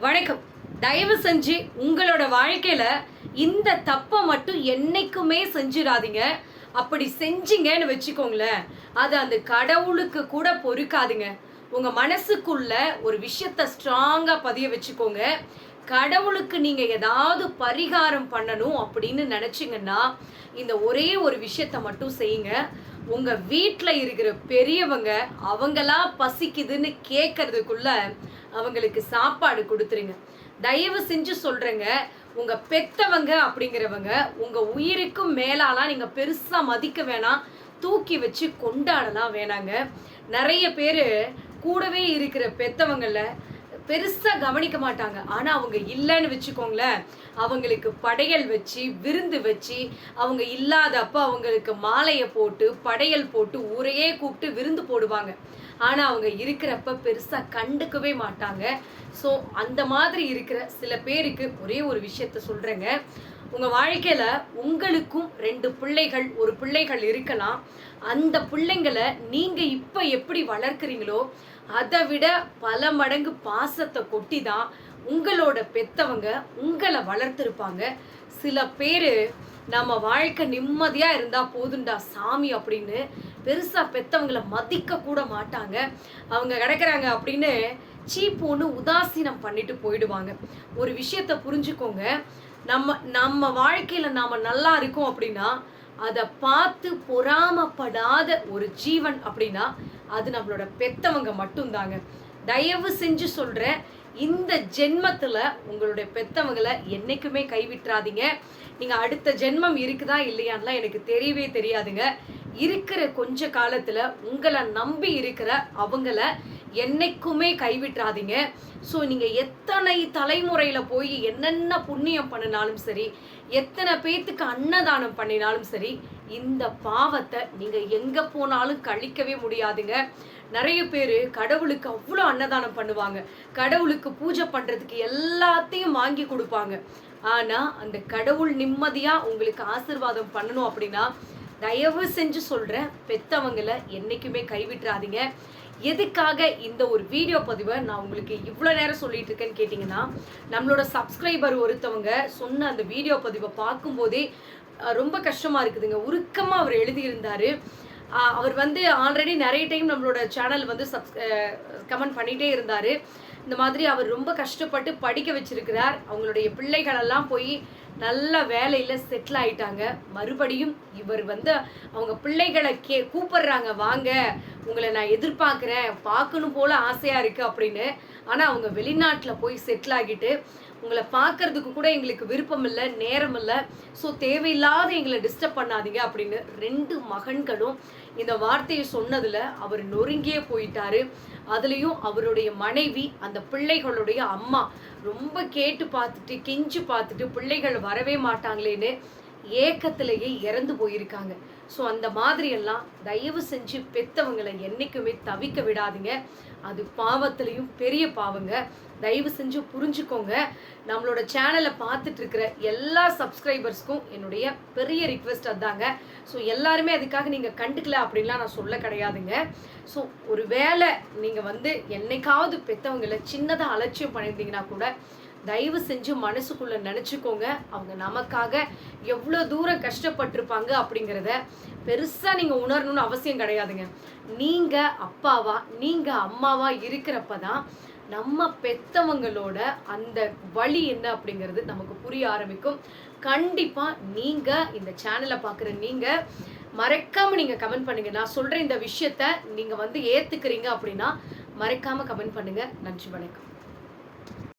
வணக்கம். தயவு செஞ்சு உங்களோட வாழ்க்கையில இந்த தப்பை மட்டும் என்னைக்குமே செஞ்சிடாதீங்க. அப்படி செஞ்சீங்கன்னு வச்சுக்கோங்களேன். அது அந்த கடவுளுக்கு கூட பொறுக்காதுங்க. உங்க மனசுக்குள்ள ஒரு விஷயத்த ஸ்ட்ராங்கா பதிய வச்சுக்கோங்க. கடவுளுக்கு நீங்க ஏதாவது பரிகாரம் பண்ணணும் அப்படின்னு நினச்சிங்கன்னா இந்த ஒரே ஒரு விஷயத்த மட்டும் செய்யுங்க. உங்க வீட்டில் இருக்கிற பெரியவங்க அவங்களா பசிக்குதுன்னு கேட்கறதுக்குள்ள அவங்களுக்கு சாப்பாடு கொடுத்துருங்க. தயவு செஞ்சு சொல்கிறேங்க உங்கள் பெத்தவங்க அப்படிங்கிறவங்க உங்கள் உயிருக்கும் மேலாலாம் நீங்கள் பெருசாக மதிக்க வேணாம். தூக்கி வச்சு கொண்டாடலாம் வேணாங்க. நிறைய பேர் கூடவே இருக்கிற பெத்தவங்களை பெருசாக கவனிக்க மாட்டாங்க. ஆனால் அவங்க இல்லைன்னு வச்சுக்கோங்களேன். அவங்களுக்கு படையல் வச்சு விருந்து வச்சு அவங்க இல்லாதப்ப அவங்களுக்கு மாலையை போட்டு படையல் போட்டு ஊரையே கூப்பிட்டு விருந்து போடுவாங்க. ஆனா அவங்க இருக்கிறப்ப பெருசா கண்டுக்கவே மாட்டாங்க. ஸோ அந்த மாதிரி இருக்கிற சில பேருக்கு ஒரே ஒரு விஷயத்த சொல்றேங்க. உங்க வாழ்க்கையில உங்களுக்கும் ரெண்டு பிள்ளைகள் ஒரு பிள்ளைகள் இருக்கலாம். அந்த பிள்ளைங்களை நீங்க இப்ப எப்படி வளர்க்குறீங்களோ அதை விட பல மடங்கு பாசத்தை கொட்டி தான் உங்களோட பெத்தவங்க உங்களை வளர்த்துருப்பாங்க. சில பேர் நம்ம வாழ்க்கை நிம்மதியாக இருந்தால் போதுண்டா சாமி அப்படின்னு பெருசாக பெத்தவங்களை மதிக்க கூட மாட்டாங்க. அவங்க கிடைக்கிறாங்க அப்படின்னு சீப்போன்னு உதாசீனம் பண்ணிட்டு போயிடுவாங்க. ஒரு விஷயத்த புரிஞ்சுக்கோங்க. நம்ம நம்ம வாழ்க்கையில் நாம் நல்லா இருக்கோம் அப்படின்னா அதை பார்த்து பொறாமப்படாத ஒரு ஜீவன் அப்படின்னா அது நம்மளோட பெத்தவங்க மட்டும்தாங்க. தயவு செஞ்சு சொல்கிறேன் இந்த ஜென்மத்தில் உங்களுடைய பெத்தவங்களை என்னைக்குமே கைவிட்டுறாதீங்க. நீங்கள் அடுத்த ஜென்மம் இருக்குதா இல்லையான்லாம் எனக்கு தெரியவே தெரியாதுங்க. இருக்கிற கொஞ்ச காலத்தில் உங்களை நம்பி இருக்கிற அவங்கள என்னைக்குமே கைவிட்டுறாதீங்க. ஸோ நீங்கள் எத்தனை தலைமுறையில் போய் என்னென்ன புண்ணியம் பண்ணினாலும் சரி எத்தனை பேத்துக்கு அன்னதானம் பண்ணினாலும் சரி இந்த பாவத்தை நீங்கள் எங்கே போனாலும் கழிக்கவே முடியாதுங்க. நிறைய பேர் கடவுளுக்கு அவ்வளோ அன்னதானம் பண்ணுவாங்க. கடவுளுக்கு பூஜை பண்ணுறதுக்கு எல்லாத்தையும் வாங்கி கொடுப்பாங்க. ஆனால் அந்த கடவுள் நிம்மதியாக உங்களுக்கு ஆசிர்வாதம் பண்ணணும் அப்படின்னா தயவு செஞ்சு சொல்கிறேன் பெத்தவங்களை என்றைக்குமே கைவிட்டுறாதீங்க. எதுக்காக இந்த ஒரு வீடியோ பதிவை நான் உங்களுக்கு இவ்வளோ நேரம் சொல்லிட்டு இருக்கேன்னு கேட்டிங்கன்னா நம்மளோட சப்ஸ்கிரைபர் ஒருத்தவங்க சொன்ன அந்த வீடியோ பதிவை பார்க்கும்போதே ரொம்ப கஷ்டமாக இருக்குதுங்க. உருக்கமாக அவர் எழுதியிருந்தாரு. அவர் வந்து ஆல்ரெடி நிறைய டைம் நம்மளோட சேனல் வந்து சப்ஸ் கமெண்ட் பண்ணிகிட்டே இருந்தார். இந்த மாதிரி அவர் ரொம்ப கஷ்டப்பட்டு படிக்க வச்சிருக்கிறார். அவங்களுடைய பிள்ளைகளெல்லாம் போய் நல்ல வேலையில் செட்டில் ஆயிட்டாங்க. மறுபடியும் இவர் வந்து அவங்க பிள்ளைகளை கே கூப்பிடுறாங்க வாங்க உங்களை நான் எதிர்பார்க்குறேன். பார்க்கணும் போல் ஆசையாக இருக்குது அப்படின்னு. ஆனால் அவங்க வெளிநாட்டில் போய் செட்டில் ஆகிட்டு உங்களை பார்க்கறதுக்கு கூட எங்களுக்கு விருப்பம் இல்லை நேரம் இல்லை. ஸோ தேவையில்லாத எங்களை டிஸ்டர்ப் பண்ணாதீங்க அப்படின்னு ரெண்டு மகன்களும் இந்த வார்த்தையை சொன்னதில் அவர் நொறுங்கியே போயிட்டாரு. அதுலேயும் அவருடைய மனைவி அந்த பிள்ளைகளுடைய அம்மா ரொம்ப கேட்டு பார்த்துட்டு கெஞ்சி பார்த்துட்டு பிள்ளைகள் வரவே மாட்டாங்களேன்னு ஏக்கத்திலேயே இறந்து போயிருக்காங்க. ஸோ அந்த மாதிரியெல்லாம் தயவு செஞ்சு பெத்தவங்களை என்றைக்குமே தவிக்க விடாதீங்க. அது பாவத்திலையும் பெரிய பாவங்க. தயவு செஞ்சு புரிஞ்சுக்கோங்க. நம்மளோட சேனலை பார்த்துட்டு இருக்கிற எல்லா சப்ஸ்கிரைபர்ஸ்க்கும் என்னுடைய பெரிய ரிக்வெஸ்ட் அதாங்க. ஸோ எல்லாருமே அதுக்காக நீங்கள் கண்டுக்கல அப்படின்லாம் நான் சொல்ல கிடையாதுங்க. ஸோ ஒரு வேளை நீங்கள் வந்து என்னைக்காவது பெற்றவங்களை சின்னதாக அலட்சியம் பண்ணியிருந்தீங்கன்னா கூட தயவு செஞ்சு மனசுக்குள்ளே நினச்சிக்கோங்க. அவங்க நமக்காக எவ்வளோ தூரம் கஷ்டப்பட்டிருப்பாங்க அப்படிங்கிறத பெருசாக நீங்கள் உணரணும்னு அவசியம் கிடையாதுங்க. நீங்கள் அப்பாவா நீங்கள் அம்மாவா இருக்கிறப்ப தான் நம்ம பெத்தவங்களோட அந்த வழி என்ன அப்படிங்கிறது நமக்கு புரிய ஆரம்பிக்கும். கண்டிப்பாக நீங்கள் இந்த சேனலை பார்க்குற நீங்கள் மறக்காமல் நீங்கள் கமெண்ட் பண்ணுங்கள் நான் சொல்கிற இந்த விஷயத்த நீங்கள் வந்து ஏற்றுக்கிறீங்க அப்படின்னா மறக்காமல் கமெண்ட் பண்ணுங்கள் நன்றி வணக்கம்.